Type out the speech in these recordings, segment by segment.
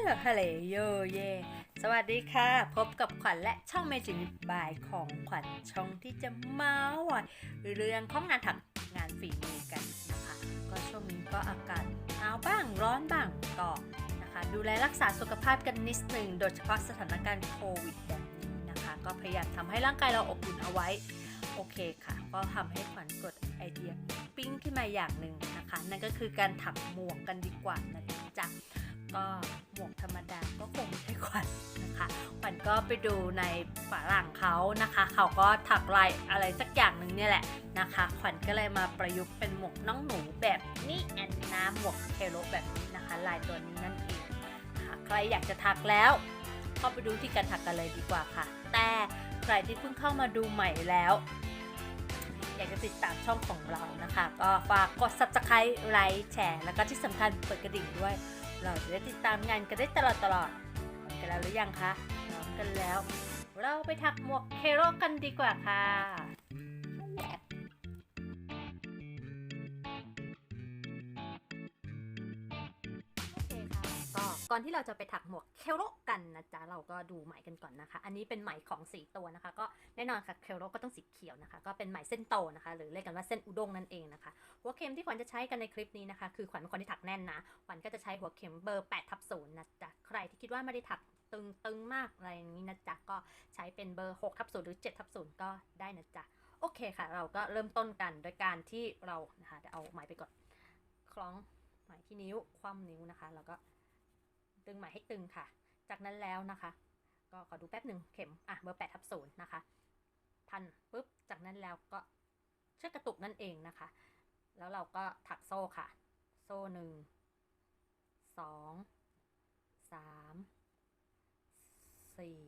ลโหลฮัลโหลโยเย สวัสดีค่ะ พบกับขวัญและช่องเมจินิบายของขวัญช่องที่จะเมาส์อะเรื่องของงานถักงานฝีมือกันนะคะ ก็ช่วงนี้ก็อากาศหนาวบ้างร้อนบ้างก็นะคะ ดูแลรักษาสุขภาพกันนิดหนึ่งโดยเฉพาะสถานการณ์โควิดแบบนี้นะคะ ก็พยายามทำให้ร่างกายเราอบอุ่นเอาไว้ โอเคค่ะ ก็ทำให้ขวัญกดไอเดียปิ้งขึ้นมาอย่างหนึ่งนะคะ นั่นก็คือการถักหมวกกันดีกว่านะจ๊ะ ก็หมวกธรรมดาก็คงไม่ใช่ขวัญนะคะขวัญก็ไปดูในฝรั่งเขานะคะ เขาก็ถักลายอะไรสักอย่างหนึ่งเนี่ยแหละนะคะ ขวัญก็เลยมาประยุกต์เป็นหมวกน้องหนูแบบนี้แอนนาหมวกเทโลแบบนี้นะคะ ลายตัวนี้นั่นเองนะคะใครอยากจะถักแล้วเข้าไปดูที่การถักกันเลยดีกว่าค่ะ แต่ใครที่เพิ่งเข้ามาดูใหม่แล้วอยากจะติดตามช่องของเรานะคะ ก็ฝากกด subscribe ไลค์แชร์ แล้วก็ที่สำคัญเปิดกระดิ่งด้วย เราจะได้ติดตามงานกันได้ตลอดตลอดพร้อมกันแล้วหรือยังคะพร้อมกันแล้ว เราไปถักหมวกเคโรกันดีกว่าค่ะ ก่อนที่เราจะไปถักหมวกเคโรกันนะจ๊ะเราก็ดูไหมกันก่อนนะคะ อันนี้เป็นไหมของสีตัวนะคะ ก็แน่นอนค่ะเคโรก็ต้องสีเขียวนะคะ ก็เป็นไหมเส้นโตนะคะ หรือเรียกกันว่าเส้นอุด้งนั่นเองนะคะหัวเข็มที่ขวัญจะใช้กันในคลิปนี้นะคะ คือขวัญเป็นคนที่ถักแน่นนะขวัญก็จะใช้หัวเข็มเบอร์8ทับ0นย์นะจ๊ะใครที่คิดว่าไม่ได้ถักตึงตึงมากอะไรอย่างนี้นะจ๊ะก็ใช้เป็นเบอร์6ทับ0หรือ7ทับ0ก็ได้นะจ๊ะโอเคค่ะ เราก็เริ่มต้นกันโดยการที่เรานะคะเดี๋ยวเอาไหมไปก่อนคล้องไหมที่นิ้วคว่ำนิ้วนะคะ แล้วก็ ดึงไหมให้ตึงค่ะ จากนั้นแล้วนะคะ ก็ขอดูแป๊บหนึ่งเข็มอะเบอร์แปดทับศูนย์นะคะ พันปุ๊บจากนั้นแล้วก็เชือกกระตุกนั่นเองนะคะ แล้วเราก็ถักโซ่ค่ะ โซ่หนึ่งสองสามสี่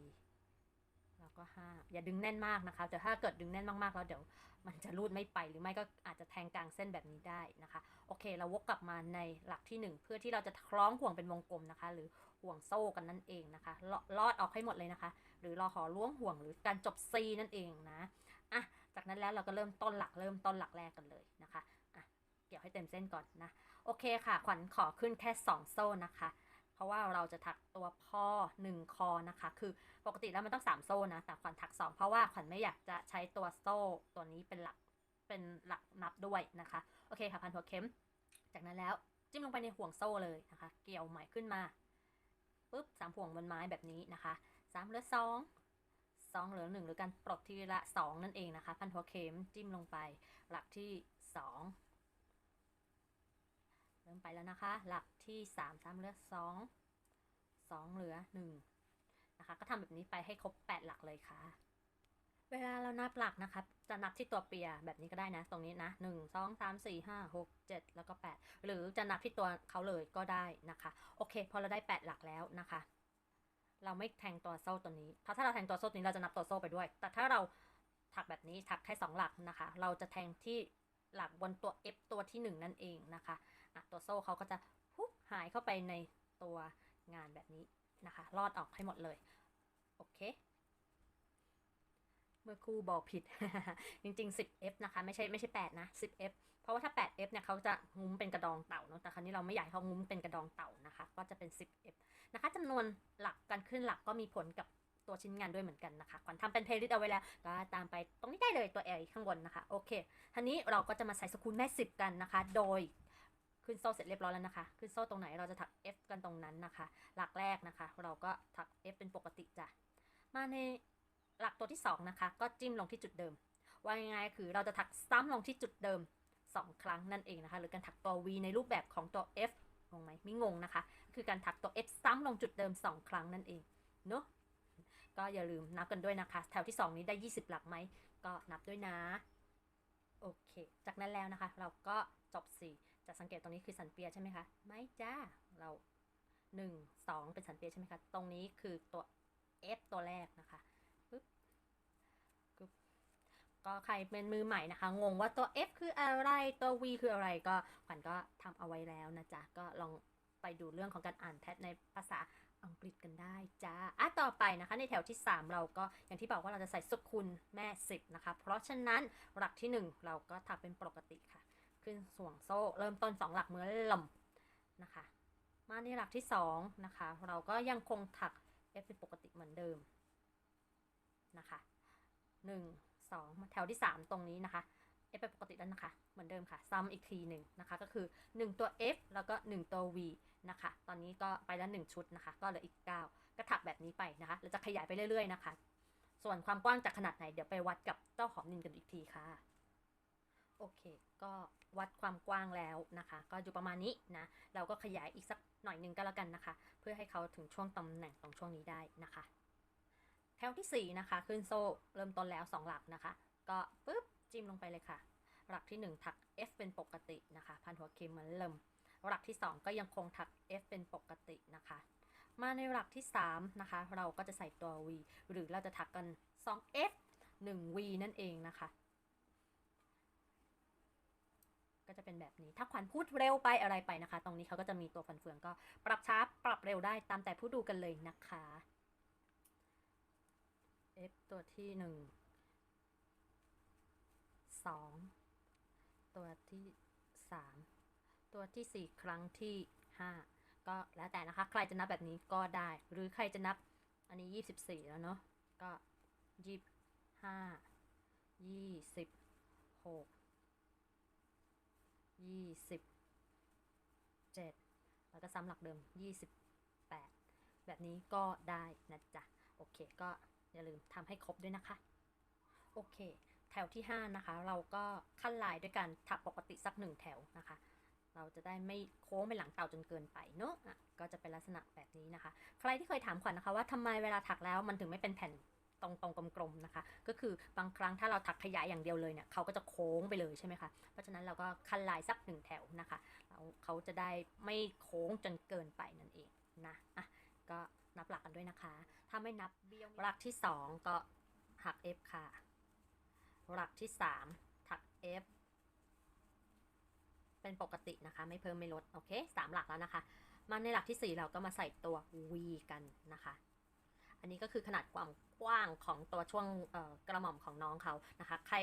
แล้วก็ห้าอย่าดึงแน่นมากนะคะแต่ถ้าเกิดดึงแน่นมากๆแล้วเดี๋ยวมันจะรูดไม่ไปหรือไม่ก็อาจจะแทงกลางเส้นแบบนี้ได้นะคะ โอเค เราวกกลับมาในหลักที่หนึ่งเพื่อที่เราจะคล้องห่วงเป็นวงกลมนะคะ หรือห่วงโซ่กันนั่นเองนะคะลอดออกให้หมดเลยนะคะ หรือเราขอล้วงห่วงหรือการจบ C นั่นเองนะอะจากนั้นแล้วเราก็เริ่มต้นหลักเริ่มต้นหลักแรกกันเลยนะคะอะเกี่ยวให้เต็มเส้นก่อนนะโอเคค่ะ ขวัญขอขึ้นแค่ 2 โซ่นะคะ ราะว่าเราจะถักตัวพ่อ1คอนะคะ คือปกติแล้วมันต้อง 3 โซ่นะ แต่ขวัญถัก 2 เพราะว่าขวัญไม่อยากจะใช้ตัวโซ่ตัวนี้เป็นหลักเป็นหลักนับด้วยนะคะ โอเคค่ะพันหัวเข็ม จากนั้นแล้วจิ้มลงไปในห่วงโซ่เลยนะคะ เกี่ยวไหมขึ้นมาปุ๊บสามห่วงบนไม้แบบนี้นะคะสามเหลือสองสองเหลือหนึ่งหรือการปลดทีละสองนั่นเองนะคะ พันหัวเข็มจิ้มลงไปหลักที่สอง เริ่มไปแล้วนะคะ หลักที่สามสามเหลือสองสองเหลือหนึ่งนะคะ ก็ทำแบบนี้ไปให้ครบแปดหลักเลยค่ะ เวลาเรานับหลักนะคะ จะนับที่ตัวเปียแบบนี้ก็ได้นะ ตรงนี้นะหนึ่งสองสามสี่ห้าหกเจ็ดแล้วก็แปดหรือจะนับที่ตัวเขาเลยก็ได้นะคะ โอเค พอเราได้แปดหลักแล้วนะคะ เราไม่แทงตัวโซ่ตัวนี้ เพราะถ้าเราแทงตัวโซ่ตัวนี้เราจะนับตัวโซ่ไปด้วย แต่ถ้าเราถักแบบนี้ถักแค่สองหลักนะคะ เราจะแทงที่หลักบนตัว F ตัวที่หนึ่งนั่นเองนะคะ อะตัวโซ่เขาก็จะพุบหายเข้าไปในตัวงานแบบนี้นะคะ รอดออกให้หมดเลย โอเค เมื่อครู่บอกผิด จริง ๆ 10F นะคะ ไม่ใช่ไม่ใช่ 8 นะ 10F เพราะว่าถ้า 8F เนี่ยเขาจะงุ้มเป็นกระดองเต่าเนาะแต่ครั้นี้เราไม่อยากให้เขางุ้มเป็นกระดองเต่านะคะ ก็จะเป็น 10F นะคะจำนวนหลักการขึ้นหลักก็มีผลกับตัวชิ้นงานด้วยเหมือนกันนะคะขวัญทำเป็นเพลย์ลิสต์เอาไว้แล้ว ก็ตามไปตรงนี้ได้เลยตัว L ข้างบนนะคะ โอเคทีนี้เราก็จะมาใส่สกูลแม่สิบกันนะคะ โดย ขึ้นโซ่เสร็จเรียบร้อยแล้วนะคะ ขึ้นโซ่ตรงไหนเราจะถัก F กันตรงนั้นนะคะ หลักแรกนะคะ เราก็ถัก F เป็นปกติจ้ะ มาในหลักตัวที่ 2 นะคะ ก็จิ้มลงที่จุดเดิม ว่าง่ายๆคือเราจะถักซ้ำลงที่จุดเดิม 2 ครั้งนั่นเองนะคะ หรือการถักตัว V ในรูปแบบของตัว F งงไหมไม่งงนะคะ คือการถักตัว F ซ้ำลงจุดเดิม 2 ครั้งนั่นเอง เนาะก็อย่าลืมนับกันด้วยนะคะ แถวที่ 2 นี้ได้ 20 หลักไหม ก็นับด้วยนะ โอเค จากนั้นแล้วนะคะ เราก็จบ4 จะสังเกตตรงนี้คือสันเปียใช่ไหมคะไม่จ้าเรา 1 2 เป็นสันเปียใช่ไหมคะ ตรงนี้คือตัว F ตัวแรกนะคะปึ๊บกึ๊บก็ใครเป็นมือใหม่นะคะ งงว่าตัว F คืออะไรตัว V คืออะไรก็ขวัญก็ทำเอาไว้แล้วนะจ๊ะ ก็ลองไปดูเรื่องของการอ่านแพทในภาษาอังกฤษกันได้จ้าอะต่อไปนะคะในแถวที่ 3 เราก็อย่างที่บอกว่าเราจะใส่สุกุลแม่ 10 นะคะ เพราะฉะนั้นหลักที่ 1 เราก็ถักเป็นปกติค่ะ ขึ้นสวงโซ่ เริ่มต้น 2 หลักเหมือนลมนะคะ มาในหลักที่สองนะคะ เราก็ยังคงถัก F เป็นปกติเหมือนเดิมนะคะหนึ่งสองแถวที่สามตรงนี้นะคะ F เป็นปกติแล้วนะคะ เหมือนเดิมค่ะ ซ้ำอีกทีหนึ่งนะคะ ก็คือ 1 ตัว F แล้วก็ 1 ตัว V นะคะ ตอนนี้ก็ไปแล้ว 1 ชุดนะคะ ก็เหลืออีก 9 ก็ถักแบบนี้ไปนะคะ เราจะขยายไปเรื่อยๆนะคะ ส่วนความกว้างจากขนาดไหน เดี๋ยวไปวัดกับเจ้าหอมนินกันอีกทีค่ะ โอเค ก็ วัดความกว้างแล้วนะคะ ก็อยู่ประมาณนี้นะ เราก็ขยายอีกสักหน่อยหนึงก็แล้วกันนะคะ เพื่อให้เขาถึงช่วงตำแหน่งตรงช่วงนี้ได้นะคะ แถวที่ 4 นะคะ ขึ้นโซ่เริ่มต้นแล้ว 2 หลักนะคะ ก็ปุ๊บจิ้มลงไปเลยค่ะ หลักที่ 1 ถัก F เป็นปกตินะคะ พันหัวเข็มเหมือนเริ่มหลักที่ 2 ก็ยังคงถัก F เป็นปกตินะคะ มาในหลักที่ 3 นะคะ เราก็จะใส่ตัว V หรือเราจะถักกัน 2F 1V นั่นเองนะคะ ก็จะเป็นแบบนี้ ถ้าขวัญพูดเร็วไปอะไรไปนะคะ ตรงนี้เขาก็จะมีตัวฟันเฟืองก็ปรับช้าปรับเร็วได้ตามแต่ผู้ดูกันเลยนะคะ F ตัวที่หนึ่งสองตัวที่สามตัวที่สี่ครั้งที่ห้าก็แล้วแต่นะคะ ใครจะนับแบบนี้ก็ได้ หรือใครจะนับอันนี้ยี่สิบสี่แล้วเนาะก็ยี่ห้ายี่สิบหก ยี่สิบเจ็ดแล้วก็ซ้ำหลักเดิมยี่สิบแปดแบบนี้ก็ได้นะจ๊ะ โอเค ก็อย่าลืมทำให้ครบด้วยนะคะ โอเค แถวที่ 5 นะคะ เราก็ขั้นลายด้วยการถักปกติสักหนึ่งแถวนะคะเราจะได้ไม่โค้งไปหลังเต่าจนเกินไปเนอะอะก็จะเป็นลักษณะแบบนี้นะคะ ใครที่เคยถามขวัญนะคะว่าทำไมเวลาถักแล้วมันถึงไม่เป็นแผ่น ตรงตรงๆกลมๆนะคะ ก็คือบางครั้งถ้าเราถักขยายอย่างเดียวเลยเนี่ยเขาก็จะโค้งไปเลยใช่ไหมคะเพราะฉะนั้นเราก็ขั้นลายสักหนึ่งแถวนะคะแล้วเขาจะได้ไม่โค้งจนเกินไปนั่นเองนะอะก็นับหลักกันด้วยนะคะ ถ้าไม่นับเบี้ยวหลักที่ 2 ก็หัก F ค่ะ หลักที่ 3 ถัก F เป็นปกตินะคะ ไม่เพิ่มไม่ลด โอเคสามหลักแล้วนะคะ มาในหลักที่ 4 เราก็มาใส่ตัว V กันนะคะ อันนี้ก็คือขนาดความกว้างของตัวช่วงเอ่อกระหม่อมของน้องเขานะคะ ใคร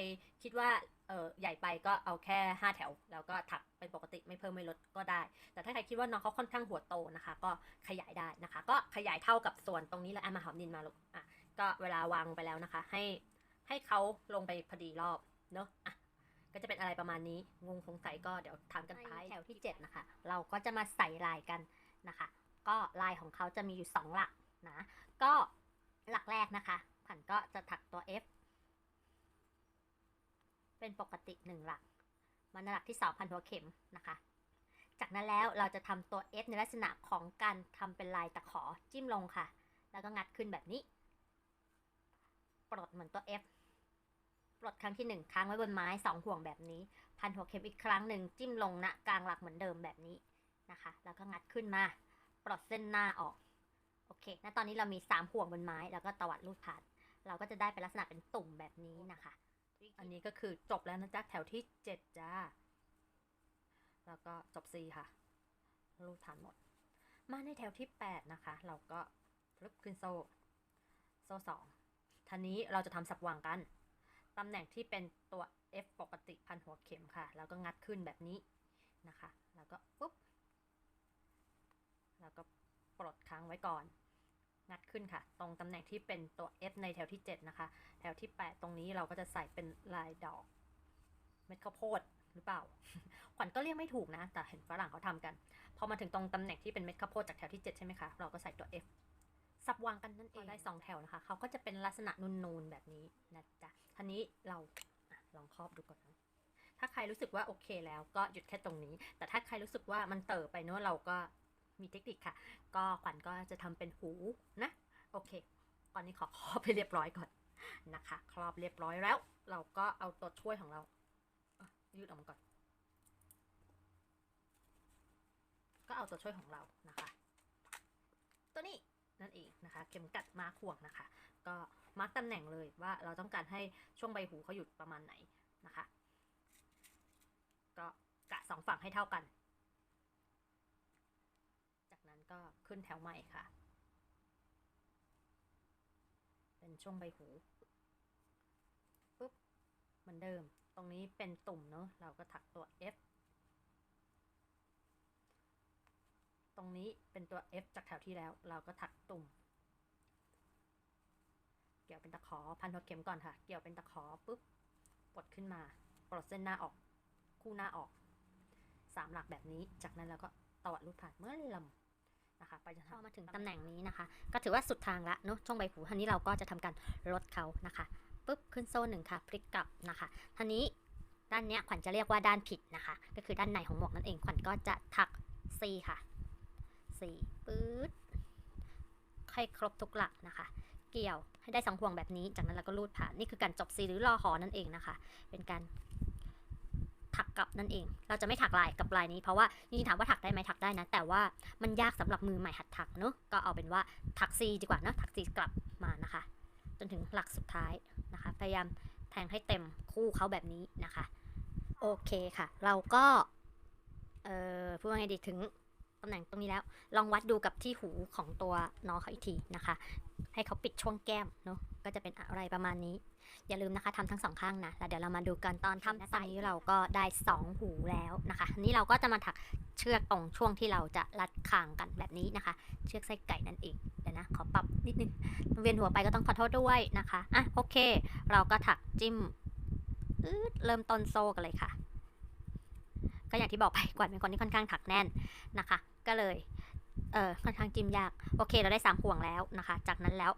คิดว่าเออใหญ่ไปก็เอาแค่ 5 แถว แล้วก็ถักเป็นปกติไม่เพิ่มไม่ลดก็ได้ แต่ถ้าใครคิดว่าน้องเขาค่อนข้างหัวโตนะคะ ก็ขยายได้นะคะ ก็ขยายเท่ากับส่วนตรงนี้แล้วอะมาหอมดินมาลูกอะก็เวลาวางไปแล้วนะคะ ให้ให้เขาลงไปพอดีรอบเนอะอะก็จะเป็นอะไรประมาณนี้งงสงสัยก็เดี๋ยวถามกันท้ายแถวที่ 7 นะคะ เราก็จะมาใส่ลายกันนะคะ ก็ลายของเขาจะมีอยู่ 2 หลักนะ ก็หลักแรกนะคะ ผันก็จะถักตัว F เป็นปกติ1หลักมาในหลักที่2พันหัวเข็มนะคะ จากนั้นแล้วเราจะทำตัว F ในลักษณะของการทำเป็นลายตะขอจิ้มลงค่ะ แล้วก็งัดขึ้นแบบนี้ ปลดเหมือนตัว F ปลดครั้งที่ 1 ค้างไว้บนไม้ 2 ห่วงแบบนี้ พันหัวเข็มอีกครั้งหนึ่งจิ้มลงณกลางหลักเหมือนเดิมแบบนี้นะคะ แล้วก็งัดขึ้นมา ปลดเส้นหน้าออก โอเคณตอนนี้เรามี 3 ห่วงบนไม้ แล้วก็ตวัดลูดผ่าน เราก็จะได้เป็นลักษณะเป็นตุ่มแบบนี้นะคะ อันนี้ก็คือจบแล้วนะจ๊ะแถวที่ 7 จ้า แล้วก็จบ C ค่ะ รูดฐานหมด มาในแถวที่ 8 นะคะ เราก็ฟลึบขึ้นโซ่ โซ่สองทีนี้เราจะทำสับวางกัน ตำแหน่งที่เป็นตัว F ปกติพันหัวเข็มค่ะ แล้วก็งัดขึ้นแบบนี้นะคะ แล้วก็ปุ๊บ แล้วก็ ปลดค้างไว้ก่อน งัดขึ้นค่ะ ตรงตำแหน่งที่เป็นตัว F ในแถวที่ 7 นะคะ แถวที่ 8 ตรงนี้เราก็จะใส่เป็นลายดอก เม็ดข้าวโพดหรือเปล่า ขวัญก็เรียกไม่ถูกนะ แต่เห็นฝรั่งเขาทำกัน พอมาถึงตรงตำแหน่งที่เป็นเม็ดข้าวโพดจากแถวที่ 7 ใช่ไหมคะ เราก็ใส่ตัว F ซับวางกันนั่นเองได้ 2 แถวนะคะ เขาก็จะเป็นลักษณะนูนๆแบบนี้นะจ๊ะทีนี้เราอะลองครอบดูก่อนนะถ้าใครรู้สึกว่าโอเคแล้วก็หยุดแค่ตรงนี้ แต่ถ้าใครรู้สึกว่ามันเต๋อไปเนอะเราก็ มีเทคนิคค่ะ ก็ขวัญก็จะทำเป็นหูนะ โอเค ตอนนี้ขอครอบไปเรียบร้อยก่อนนะคะ ครอบเรียบร้อยแล้ว เราก็เอาตัวช่วยของเรายืดออกมาก่อน ก็เอาตัวช่วยของเรานะคะ ตัวนี้นั่นเองนะคะ เข็มกัดมาร์คห่วงนะคะ ก็มาร์คตำแหน่งเลยว่าเราต้องการให้ช่วงใบหูเขาอยู่ประมาณไหนนะคะ ก็กะสองฝั่งให้เท่ากัน ก็ขึ้นแถวใหม่ค่ะ เป็นช่วงใบหูปุ๊บเหมือนเดิม ตรงนี้เป็นตุ่มเนอะเราก็ถักตัว F ตตรงนี้เป็นตัว F จากแถวที่แล้ว เราก็ถักตุ่ม เกี่ยวเป็นตะขอพันหัวเข็มก่อนค่ะ เกี่ยวเป็นตะขอปุ๊บปลดขึ้นมาปลดเส้นหน้าออก คู่หน้าออกสามหลักแบบนี้ จากนั้นเราก็ตวัดรูดผ่านเมื่อลำ นะคะไปจนพอมาถึงตำแหน่งนี้นะคะ ก็ถือว่าสุดทางละเนาะช่วงใบหูท่านี้เราก็จะทำการลดเขานะคะปุ๊บขึ้นโซ่หนึ่งค่ะพลิกกลับนะคะท่านี้ด้านเนี้ยขวัญจะเรียกว่าด้านผิดนะคะ ก็คือด้านในของหมวกนั่นเองขวัญก็จะถัก C ค่ะ C ปื๊ดให้ครบทุกหลักนะคะ เกี่ยวให้ได้สองห่วงแบบนี้ จากนั้นเราก็รูดผ่านนี่คือการจบ C หรือรอหอนั่นเองนะคะ เป็นการ ถักกลับนั่นเอง เราจะไม่ถักลายกับลายนี้เพราะว่าจริงๆถามว่าถักได้ไหมถักได้นะ แต่ว่ามันยากสำหรับมือใหม่หัดถักเนอะก็เอาเป็นว่าถักซีดีกว่าเนะถักซีกลับมานะคะ จนถึงหลักสุดท้ายนะคะ พยายามแทงให้เต็มคู่เขาแบบนี้นะคะ โอเคค่ะ เราก็เอ่อพูดว่าไงดีถึง ตำแหน่งตรงนี้แล้ว ลองวัดดูกับที่หูของตัวน้องเขาอีกทีนะคะ ให้เขาปิดช่วงแก้มเนาะก็จะเป็นอะไรประมาณนี้ อย่าลืมนะคะทำทั้งสองข้างนะแล้วเดี๋ยวเรามาดูกันตอนทำตอนนี้เราก็ได้สองหูแล้วนะคะอันนี้เราก็จะมาถักเชือกตรงช่วงที่เราจะรัดคางกันแบบนี้นะคะ เชือกไส้ไก่นั่นเองเดี๋ยวนะขอปรับนิดนึงเวียนหัวไปก็ต้องขอโทษด้วยนะคะอะโอเค เราก็ถักจิ้มอืดเริ่มต้นโซ่กันเลยค่ะ ก็อย่างที่บอกไปกวาดเป็นคนที่ค่อนข้างถักแน่นนะคะ ก็เลย เออค่อนข้างจิ้มยาก โอเค เราได้สามห่วงแล้วนะคะ จากนั้นแล้ว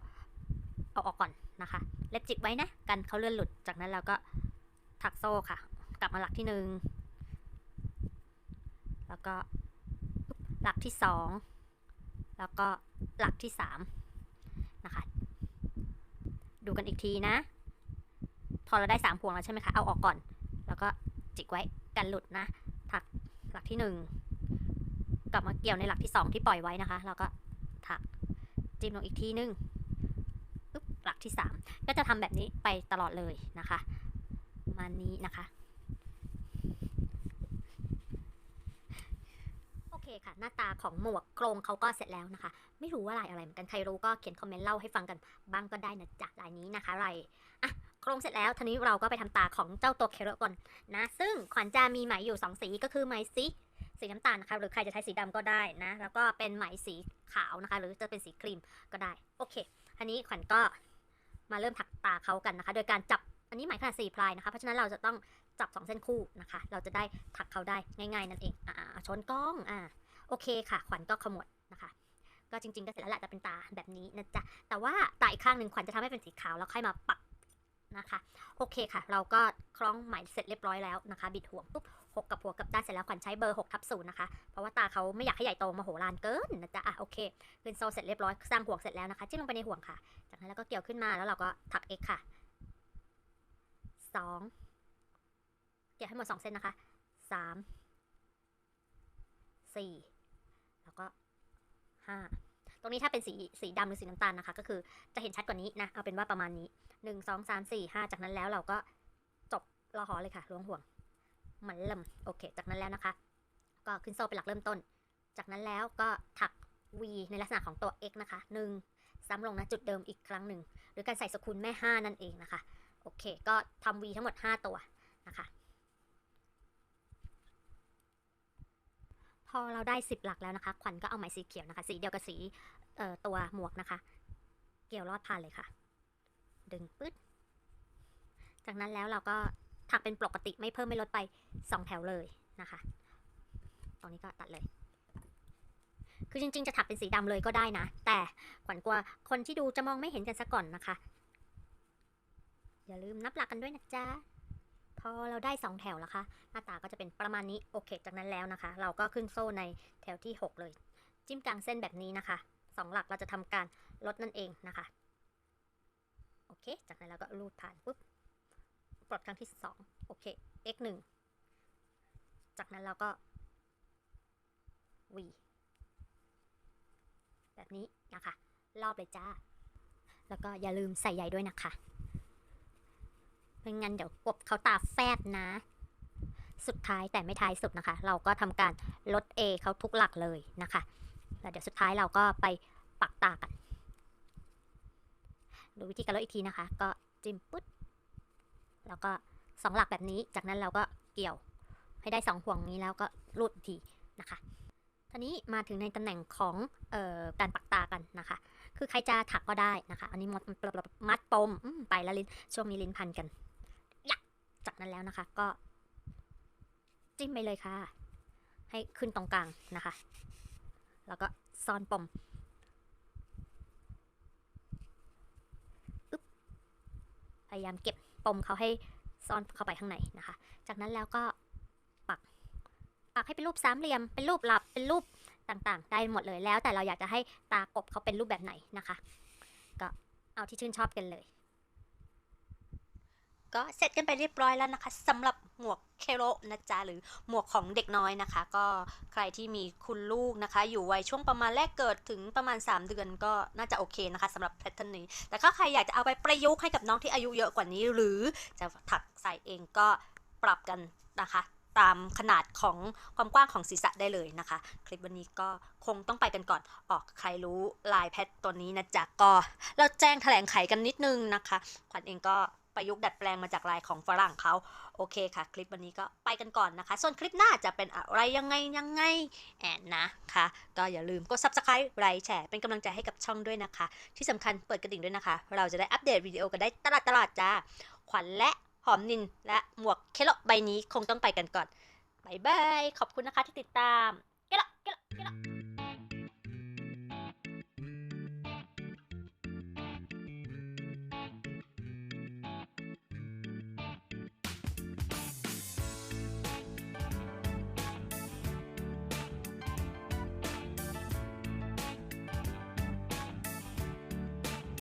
เอาออกก่อนนะคะ เล็บจิกไว้นะ กันเขาเลื่อนหลุด จากนั้นเราก็ถักโซ่ค่ะ กลับมาหลักที่หนึ่ง แล้วก็หลักที่สอง แล้วก็หลักที่สามนะคะ ดูกันอีกทีนะ พอเราได้สามพวงแล้วใช่ไหมคะ เอาออกก่อน แล้วก็จิกไว้กันหลุดนะ ถักหลักที่หนึ่ง กลับมาเกี่ยวในหลักที่สองที่ปล่อยไว้นะคะแล้วก็ถักจิ้มลงอีกทีนึงปึ๊บหลักที่ 3 ก็จะทำแบบนี้ไปตลอดเลยนะคะมานี้นะคะ โอเคค่ะ หน้าตาของหมวกโครงเขาก็เสร็จแล้วนะคะ ไม่รู้ว่าลายอะไรเหมือนกันใครรู้ก็เขียนคอมเมนต์เล่าให้ฟังกันบ้างก็ได้นะจ๊ะลายนี้นะคะลายอะโครงเสร็จแล้วทีนี้เราก็ไปทำตาของเจ้าตัวเคโรก่อนนะ ซึ่งขวัญจะมีไหมอยู่ 2 สีก็คือไหมสี สีน้ำตาลนะคะหรือใครจะใช้สีดำก็ได้นะ แล้วก็เป็นไหมสีขาวนะคะ หรือจะเป็นสีครีมก็ได้ โอเค อันนี้ขวัญก็มาเริ่มถักตาเขากันนะคะ โดยการจับอันนี้ไหมขนาด4พลายนะคะ เพราะฉะนั้นเราจะต้องจับ 2 เส้นคู่นะคะ เราจะได้ถักเขาได้ง่ายๆนั่นเอง อ่าชนกล้องอ่าโอเคค่ะ ขวัญก็ขมวดนะคะ ก็จริงๆก็เสร็จแล้วแหละจะเป็นตาแบบนี้นะจ๊ะ แต่ว่าตาอีกข้างหนึ่งขวัญจะทำให้เป็นสีขาวแล้วค่อยมาปักนะคะ โอเคค่ะ เราก็คล้องไหมเสร็จเรียบร้อยแล้วนะคะ บิดห่วงปุ๊บ หกกับหัวกับด้านเสร็จแล้วขวัญใช้เบอร์6ทับศูนย์นะคะ เพราะว่าตาเขาไม่อยากให้ใหญ่โตมโหฬารเกินนะจ๊ะอะโอเคขึ้นโซเสร็จเรียบร้อยสร้างห่วงเสร็จแล้วนะคะจิ้มลงไปในห่วงค่ะ จากนั้นแล้วก็เกี่ยวขึ้นมาแล้วเราก็ถัก x ค่ะสองเกี่ยวให้หมดสองเส้นนะคะสามสี่แล้วก็ห้าตรงนี้ถ้าเป็นสีสีดำหรือสีน้ำตาลนะคะ ก็คือจะเห็นชัดกว่านี้นะ เอาเป็นว่าประมาณนี้หนึ่งสองสามสี่ห้าจากนั้นแล้วเราก็จบรอหอเลยค่ะล้วงห่วง มือนลำโอเค จากนั้นแล้วนะคะ ก็ขึ้นโซ่เป็นหลักเริ่มต้น จากนั้นแล้วก็ถัก V ในลักษณะของตัว x นะคะหนึ่งซ้ำลงนะจุดเดิมอีกครั้งหนึ่ง หรือการใส่สกุลแม่ 5 นั่นเองนะคะ โอเค ก็ทำ V ทั้งหมด 5 ตัวนะคะ พอเราได้ 10 หลักแล้วนะคะ ขวัญก็เอาไหมสีเขียวนะคะ สีเดียวกับสีตัวหมวกนะคะ เกี่ยวลอดผ่านเลยค่ะ ดึงปึ๊ดจากนั้นแล้วเราก็ ถักเป็นปกติไม่เพิ่มไม่ลดไป 2 แถวเลยนะคะ ตรงนี้ก็ตัดเลย คือจริง ๆ จะถักเป็นสีดำเลยก็ได้นะ แต่ขวัญกลัวคนที่ดูจะมองไม่เห็นกันซะก่อนนะคะ อย่าลืมนับหลักกันด้วยนะจ๊ะพอเราได้2แถวแล้วคะหน้าตาก็จะเป็นประมาณนี้โอเค จากนั้นแล้วนะคะ เราก็ขึ้นโซ่ในแถวที่ 6 เลย จิ้มกลางเส้นแบบนี้นะคะ 2 หลักเราจะทำการลดนั่นเองนะคะ โอเค จากนั้นเราก็รูดผ่านปุ๊บ ปลดครั้งที่2โอเค x 1จากนั้นเราก็ v แบบนี้นะคะ รอบเลยจ้า แล้วก็อย่าลืมใส่ใยด้วยนะคะไม่งั้นเดี๋ยวกบเขาตาแฟดนะ สุดท้ายแต่ไม่ท้ายสุดนะคะ เราก็ทำการลด A เขาทุกหลักเลยนะคะ แล้วเดี๋ยวสุดท้ายเราก็ไปปักตากัน ดูวิธีการลดอีกทีนะคะ ก็จิ้มปุ๊บ แล้วก็สองหลักแบบนี้ จากนั้นเราก็เกี่ยวให้ได้สองห่วงนี้แล้วก็รูดทีนะคะทีนี้มาถึงในตำแหน่งของออการปักตากันนะคะ คือใครจะถักก็ได้นะคะ อันนี้มัดมัดปมมไปแล้วลิ้นช่วงนี้ลิ้นพันกันยะจากนั้นแล้วนะคะ ก็ จิ้มไปเลยค่ะ ให้ขึ้นตรงกลางนะคะ แล้วก็ซ่อนปมพยายามเก็บ ปมเขาให้ซ่อนเข้าไปข้างในนะคะ จากนั้นแล้วก็ปักปักให้เป็นรูปสามเหลี่ยม เป็นรูปหลับ เป็นรูปต่างๆ ได้หมดเลยแล้ว แต่เราอยากจะให้ตากบเขาเป็นรูปแบบไหนนะคะ ก็เอาที่ชื่นชอบกันเลย ก็เสร็จกันไปเรียบร้อยแล้วนะคะสำหรับ หมวกเคโรนะจ๊ะหรือหมวกของเด็กน้อยนะคะ ก็ใครที่มีคุณลูกนะคะ อยู่วัยช่วงประมาณแรกเกิดถึงประมาณ 3 เดือนก็น่าจะโอเคนะคะสำหรับแพทเทิร์นนี้ แต่ถ้าใครอยากจะเอาไปประยุกต์ให้กับน้องที่อายุเยอะกว่านี้ หรือจะถักใส่เองก็ปรับกันนะคะตามขนาดของความกว้างของศีรษะได้เลยนะคะ คลิปวันนี้ก็คงต้องไปกันก่อนออกใครรู้ลายแพทตัวนี้นะจ๊ะก็เราแจ้งแถลงไขกันนิดนึงนะคะ ขวัญเองก็ ประยุกต์ดัดแปลงมาจากลายของฝรั่งเขาโอเคค่ะ คลิปวันนี้ก็ไปกันก่อนนะคะ ส่วนคลิปหน้าจะเป็นอะไรยังไงยังไงแอนนะคะก็อย่าลืมกด subscribe ไลค์แชร์เป็นกำลังใจให้กับช่องด้วยนะคะ ที่สำคัญเปิดกระดิ่งด้วยนะคะ เราจะได้อัปเดตวิดีโอกันได้ตลอดตลอดจ้าขวัญและหอมนินและหมวกเคโลใบนี้คงต้องไปกันก่อนบายบายขอบคุณนะคะที่ติดตามเกลอเกลอเกล